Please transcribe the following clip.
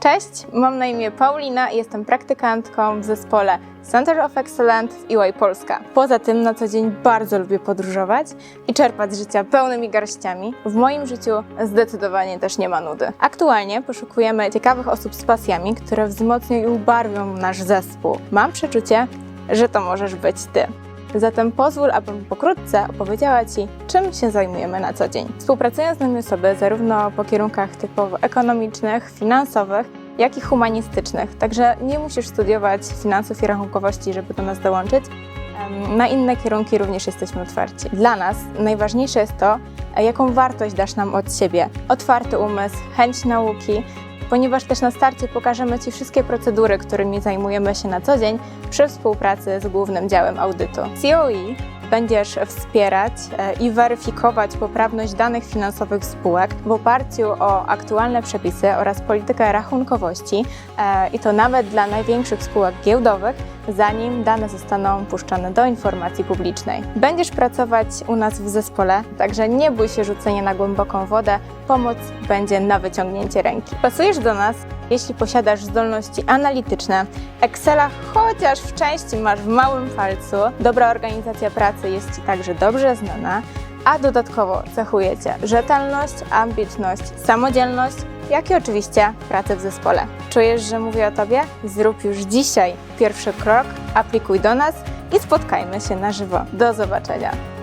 Cześć, mam na imię Paulina i jestem praktykantką w zespole Center of Excellence w EY Polska. Poza tym na co dzień bardzo lubię podróżować i czerpać z życia pełnymi garściami. W moim życiu zdecydowanie też nie ma nudy. Aktualnie poszukujemy ciekawych osób z pasjami, które wzmocnią i ubarwią nasz zespół. Mam przeczucie, że to możesz być Ty. Zatem pozwól, abym pokrótce opowiedziała Ci, czym się zajmujemy na co dzień. Współpracują z nami osoby zarówno po kierunkach typowo ekonomicznych, finansowych, jak i humanistycznych. Także nie musisz studiować finansów i rachunkowości, żeby do nas dołączyć. Na inne kierunki również jesteśmy otwarci. Dla nas najważniejsze jest to, e, jaką wartość dasz nam od siebie. Otwarty umysł, chęć nauki, ponieważ też na starcie pokażemy Ci wszystkie procedury, którymi zajmujemy się na co dzień przy współpracy z głównym działem audytu. COE będziesz wspierać e, i weryfikować poprawność danych finansowych spółek w oparciu o aktualne przepisy oraz politykę rachunkowości e, i to nawet dla największych spółek giełdowych, zanim dane zostaną puszczone do informacji publicznej. Będziesz pracować u nas w zespole, także nie bój się rzucenia na głęboką wodę, pomoc będzie na wyciągnięcie ręki. Pasujesz do nas, jeśli posiadasz zdolności analityczne, Excela chociaż w części masz w małym palcu, dobra organizacja pracy jest Ci także dobrze znana, a dodatkowo cechuje Cię rzetelność, ambitność, samodzielność, jak i oczywiście pracę w zespole. Czujesz, że mówię o Tobie? Zrób już dzisiaj pierwszy krok, aplikuj do nas i spotkajmy się na żywo. Do zobaczenia!